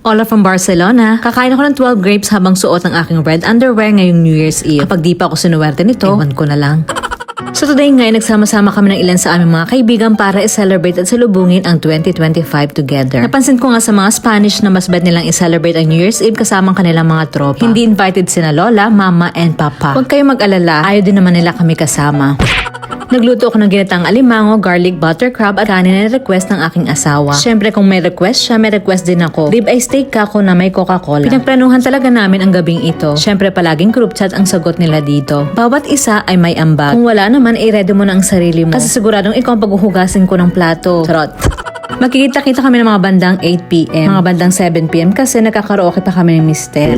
Ola from Barcelona. Kakain ako ng 12 grapes habang suot ang aking red underwear ngayong New Year's Eve. Kapag di pa ako sinuwerte nito, ewan ko na lang. So today nga, nagsama-sama kami ng ilan sa aming mga kaibigan para i-celebrate at salubungin ang 2025 together. Napansin ko nga sa mga Spanish na mas bet nilang i-celebrate ang New Year's Eve kasama ang kanilang mga tropa. Hindi invited sina Lola, Mama, and Papa. Huwag kayong mag-alala, ayaw din naman nila kami kasama. Nagluto ako ng ginatang alimango, garlic butter crab at kanin na request ng aking asawa. Siyempre kung may request siya, may request din ako. Rib eye steak kako na may Coca-Cola. Pinagplanuhan talaga namin ang gabing ito. Siyempre palaging group chat ang sagot nila dito. Bawat isa ay may ambag. Kung wala naman, i-ready mo na ang sarili mo. Kasi siguradong ikaw ang paghuhugasin ko ng plato. Charot. Makikita-kita kami ng mga bandang 8pm. Mga bandang 7pm kasi nagkakaraoke pa kami ni Mister.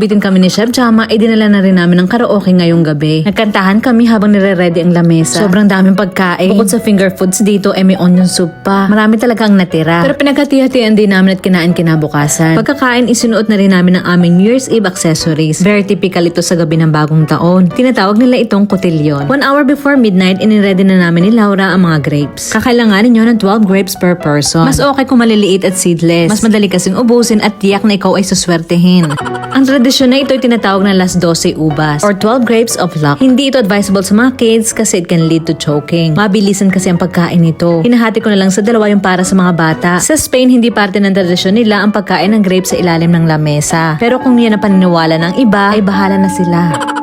Dahil nabitin kami ni Chef Jama, ay dinala na rin namin ng karaoke ngayong gabi. Nagkantahan kami habang nire-ready ang lamesa. Sobrang daming pagkain. Bukod sa finger foods dito, ay may onion soup pa. Marami talaga ang natira. Pero pinaghati-hatian din namin at kinain kinabukasan. Pagkakain, isinuot na rin namin ang aming New Year's Eve accessories. Very typical ito sa gabi ng bagong taon. Tinatawag nila itong cotillion. One hour before midnight, iniready na namin ni Laura ang mga grapes. Kakailanganin nyo ng 12 grapes per person. Mas okay kung maliliit at seedless. Mas madali kasing ubusin at tiyak na ikaw ay suswertehin. Ang tradisyon na ito ay tinatawag na las 12 ubas or 12 grapes of luck. Hindi ito advisable sa mga kids kasi it can lead to choking. Mabilisan kasi ang pagkain nito. Hinahati ko na lang sa dalawa yung para sa mga bata. Sa Spain, hindi parte ng tradisyon nila ang pagkain ng grapes sa ilalim ng lamesa. Pero kung yan ang paniniwala ng iba, ay bahala na sila.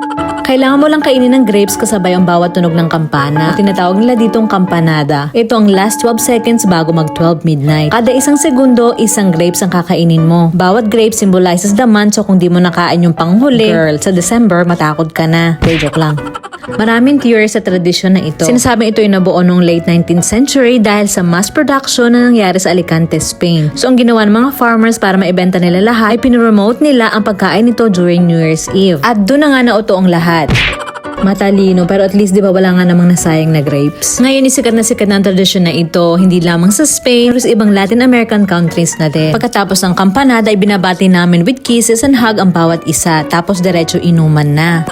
Kailangan mo lang kainin ng grapes kasabay ang bawat tunog ng kampana. O tinatawag nila ditong kampanada. Ito ang last 12 seconds bago mag 12 midnight. Kada isang segundo, isang grapes ang kakainin mo. Bawat grape symbolizes the month so kung di mo nakain yung panghuli, girl, sa December, matakot ka na. Okay, joke lang. Maraming theory sa tradisyon na ito. Sinasabing ito ay nabuo noong late 19th century dahil sa mass production na nangyari sa Alicante, Spain. So ang ginawa ng mga farmers para maibenta nila lahat ay pinromote nila ang pagkain nito during New Year's Eve. At doon na nga nauto ang lahat. Matalino, pero at least di ba wala nga namang nasayang na grapes. Ngayon is sikat na sikat na ang tradisyon na ito, hindi lamang sa Spain, pero sa ibang Latin American countries na din. Pagkatapos ng kampanada, ay binabati namin with kisses and hug ang bawat isa, tapos diretso inuman na.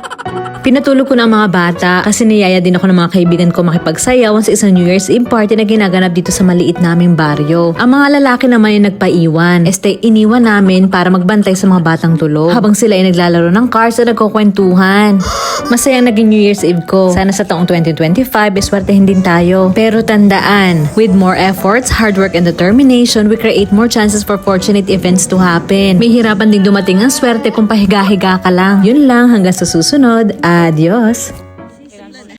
Pinatulog ko na ang mga bata kasi niyaya din ako ng mga kaibigan ko makipagsayaw sa isang New Year's Eve party na ginaganap dito sa maliit naming baryo. Ang mga lalaki naman yung nagpaiwan. Este, iniwan namin para magbantay sa mga batang tulog. Habang sila ay naglalaro ng cars at nagkukwentuhan. Masayang naging New Year's Eve ko. Sana sa taong 2025, iswertehin din tayo. Pero tandaan, with more efforts, hard work, and determination, we create more chances for fortunate events to happen. May hirapan ding dumating ang swerte kung pahiga-higa ka lang. Yun lang, hanggang sa susunod. Adiós.